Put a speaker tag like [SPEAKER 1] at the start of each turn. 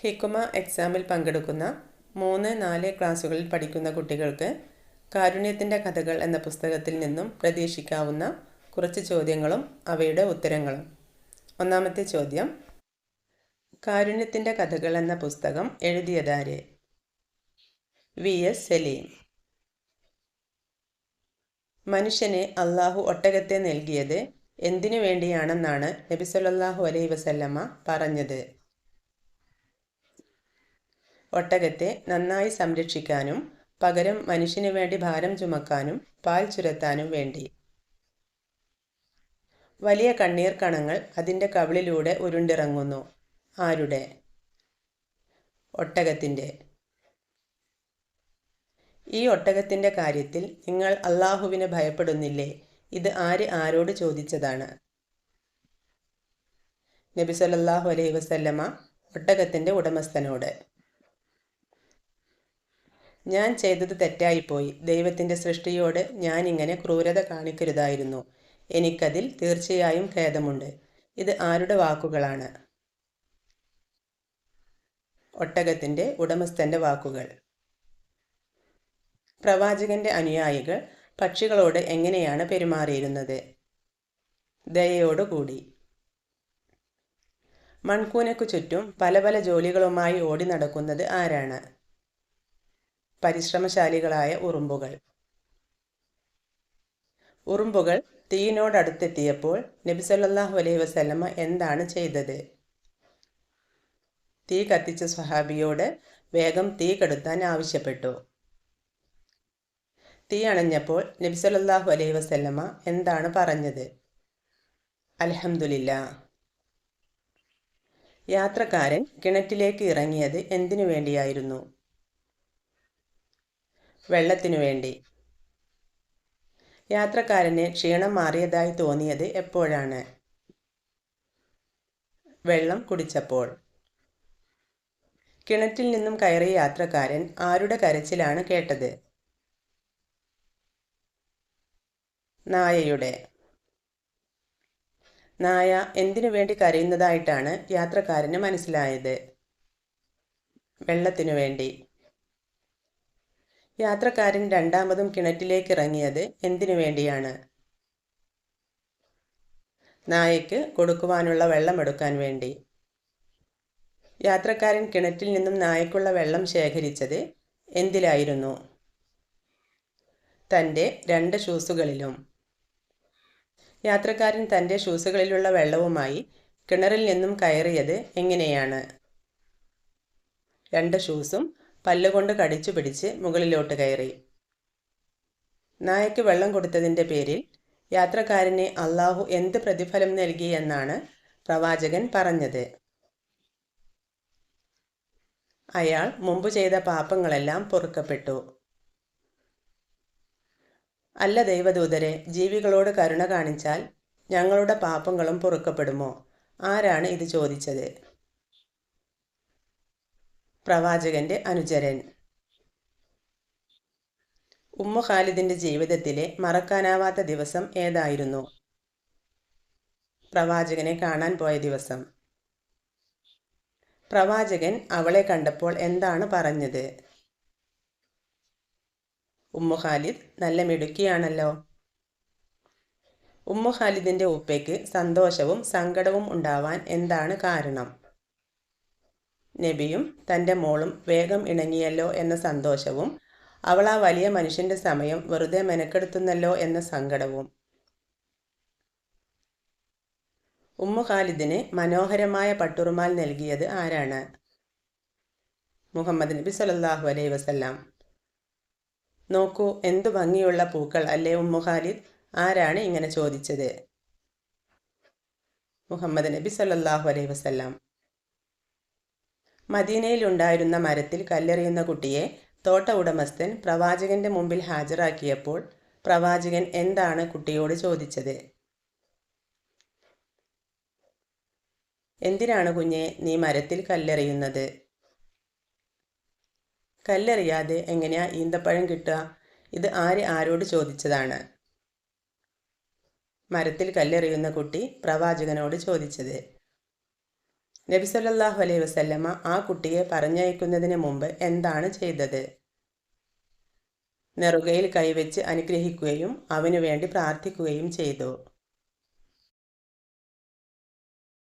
[SPEAKER 1] ഹിക്കുമ എക്സാമിൽ പങ്കെടുക്കുന്ന മൂന്ന് നാല് ക്ലാസ്സുകളിൽ പഠിക്കുന്ന കുട്ടികൾക്ക് കാരുണ്യത്തിന്റെ കഥകൾ എന്ന പുസ്തകത്തിൽ നിന്നും പ്രതീക്ഷിക്കാവുന്ന കുറച്ച് ചോദ്യങ്ങളും അവയുടെ ഉത്തരങ്ങളും. ഒന്നാമത്തെ ചോദ്യം കാരുണ്യത്തിന്റെ കഥകൾ എന്ന പുസ്തകം എഴുതിയതാരെ? വി. എസ്. സലീം. മനുഷ്യനെ അള്ളാഹു ഒട്ടകത്തെ നൽകിയത് എന്തിനു വേണ്ടിയാണെന്നാണ് നബി അലൈ വസല്ലമ്മ പറഞ്ഞത്. ഒട്ടകത്തെ നന്നായി സംരക്ഷിക്കാനും പകരം മനുഷ്യന് വേണ്ടി ഭാരം ചുമക്കാനും പാൽ ചുരത്താനും വേണ്ടി. വലിയ കണ്ണീർ കണങ്ങൾ അതിന്റെ കവിളിലൂടെ ഉരുണ്ടിറങ്ങുന്നു. ആരുടെ? ഒട്ടകത്തിന്റെ ഈ ഒട്ടകത്തിന്റെ കാര്യത്തിൽ നിങ്ങൾ അള്ളാഹുവിനെ ഭയപ്പെടുന്നില്ലേ? ഇത് ആര് ആരോട് ചോദിച്ചതാണ്? നബി സല്ലല്ലാഹു അലൈഹി വസല്ലമ ഒട്ടകത്തിന്റെ ഉടമസ്ഥനോട്. ഞാൻ ചെയ്തത് തെറ്റായിപ്പോയി. ദൈവത്തിന്റെ സൃഷ്ടിയോട് ഞാൻ ഇങ്ങനെ ക്രൂരത കാണിക്കരുതായിരുന്നു. എനിക്കതിൽ തീർച്ചയായും ഖേദമുണ്ട്. ഇത് ആരുടെ വാക്കുകളാണ്? ഒട്ടകത്തിന്റെ ഉടമസ്ഥന്റെ വാക്കുകൾ. പ്രവാചകന്റെ അനുയായികൾ പക്ഷികളോട് എങ്ങനെയാണ് പെരുമാറിയിരുന്നത്? ദയയോടുകൂടി. മൺകൂനക്കു ചുറ്റും പല പല ജോലികളുമായി ഓടി നടക്കുന്നത് ആരാണ്? പരിശ്രമശാലികളായ ഉറുമ്പുകൾ. ഉറുമ്പുകൾ തീയിനോടടുത്തെത്തിയപ്പോൾ നബി സല്ലല്ലാഹു അലൈഹി വസല്ലമ എന്താണ് ചെയ്തത്? തീ കത്തിച്ച സ്വഹാബിയോട് വേഗം തീ കെടുത്താൻ ആവശ്യപ്പെട്ടു. തീ അണഞ്ഞപ്പോൾ നബി സല്ലല്ലാഹു അലൈഹി വസല്ലമ എന്താണ് പറഞ്ഞത്? അലഹമുല്ല യാത്രക്കാരൻ കിണറ്റിലേക്ക് ഇറങ്ങിയത് എന്തിനു വേണ്ടിയായിരുന്നു? വെള്ളത്തിനു വേണ്ടി. യാത്രക്കാരന് ക്ഷീണം മാറിയതായി തോന്നിയത് എപ്പോഴാണ്? വെള്ളം കുടിച്ചപ്പോൾ. കിണറ്റിൽ നിന്നും കയറിയ യാത്രക്കാരൻ ആരുടെ കരച്ചിലാണ് കേട്ടത്? നായയുടെ. നായ എന്തിനു വേണ്ടി കരയുന്നതായിട്ടാണ് യാത്രക്കാരന് മനസ്സിലായത്? വെള്ളത്തിനു വേണ്ടി. യാത്രക്കാരൻ രണ്ടാമതും കിണറ്റിലേക്ക് ഇറങ്ങിയത് എന്തിനു വേണ്ടിയാണ്? നായയ്ക്ക് കൊടുക്കുവാനുള്ള വെള്ളം എടുക്കാൻ വേണ്ടി. യാത്രക്കാരൻ കിണറ്റിൽ നിന്നും നായക്കുള്ള വെള്ളം ശേഖരിച്ചത് എന്തിലായിരുന്നു? തന്റെ രണ്ട് ഷൂസുകളിലും. യാത്രക്കാരൻ തന്റെ ഷൂസുകളിലുള്ള വെള്ളവുമായി കിണറിൽ നിന്നും കയറിയത് എങ്ങനെയാണ്? രണ്ട് ഷൂസും പല്ലുകൊണ്ട് കടിച്ചു പിടിച്ച് മുകളിലോട്ട് കയറി. നായയ്ക്ക് വെള്ളം കൊടുത്തതിന്റെ പേരിൽ യാത്രക്കാരനെ അള്ളാഹു എന്ത് പ്രതിഫലം നൽകി എന്നാണ് പ്രവാചകൻ പറഞ്ഞത്. അയാൾ മുമ്പ് ചെയ്ത പാപങ്ങളെല്ലാം പൊറുക്കപ്പെട്ടു. അല്ല ദൈവദൂതരെ ജീവികളോട് കരുണ കാണിച്ചാൽ ഞങ്ങളുടെ പാപങ്ങളും പൊറുക്കപ്പെടുമോ? ആരാണ് ഇത് ചോദിച്ചത്? പ്രവാചകന്റെ അനുചരൻ. ഉമ്മു ഖാലിദിന്റെ ജീവിതത്തിലെ മറക്കാനാവാത്ത ദിവസം ഏതായിരുന്നു? പ്രവാചകനെ കാണാൻ പോയ ദിവസം. പ്രവാചകൻ അവളെ കണ്ടപ്പോൾ എന്താണ് പറഞ്ഞത്? ഉമ്മു ഖാലിദ് നല്ല മിടുക്കിയാണല്ലോ. ഉമ്മു ഖാലിദിന്റെ ഉപ്പയ്ക്ക് സന്തോഷവും സങ്കടവും ഉണ്ടാവാൻ എന്താണ് കാരണം? നബിയും തന്റെ മോളും വേഗം ഇണങ്ങിയല്ലോ എന്ന സന്തോഷവും അവൾ ആ വലിയ മനുഷ്യന്റെ സമയം വെറുതെ മെനക്കെടുത്തുന്നല്ലോ എന്ന സങ്കടവും. ഉമ്മു ഖാലിദിന് മനോഹരമായ പട്ടുറുമാൽ നൽകിയത് ആരാണ്? മുഹമ്മദ് നബി സല്ലല്ലാഹു അലൈ വസല്ലാം. നോക്കൂ എന്തു ഭംഗിയുള്ള പൂക്കൾ അല്ലേ ഉമ്മു ഖാലിദ്? ആരാണ് ഇങ്ങനെ ചോദിച്ചത്? മുഹമ്മദ് നബി സല്ലാഹു അലൈ വസല്ലാം. മദീനയിലുണ്ടായിരുന്ന മരത്തിൽ കല്ലെറിയുന്ന കുട്ടിയെ തോട്ട ഉടമസ്ഥൻ പ്രവാചകന്റെ മുമ്പിൽ ഹാജരാക്കിയപ്പോൾ പ്രവാചകൻ എന്താണ് കുട്ടിയോട് ചോദിച്ചത്? എന്തിനാണ് കുഞ്ഞെ നീ മരത്തിൽ കല്ലെറിയുന്നത്? കല്ലെറിയാതെ എങ്ങനെയാ ഈന്തപ്പഴം കിട്ടുക? ഇത് ആര് ആരോട് ചോദിച്ചതാണ്? മരത്തിൽ കല്ലെറിയുന്ന കുട്ടി പ്രവാചകനോട് ചോദിച്ചത്. നബി സല്ലല്ലാഹു അലൈഹി വസല്ലമ ആ കുട്ടിയെ പറഞ്ഞയക്കുന്നതിന് മുമ്പ് എന്താണ് ചെയ്തത്? നെറുകയിൽ കൈവച്ച് അനുഗ്രഹിക്കുകയും അവനു വേണ്ടി പ്രാർത്ഥിക്കുകയും ചെയ്തു.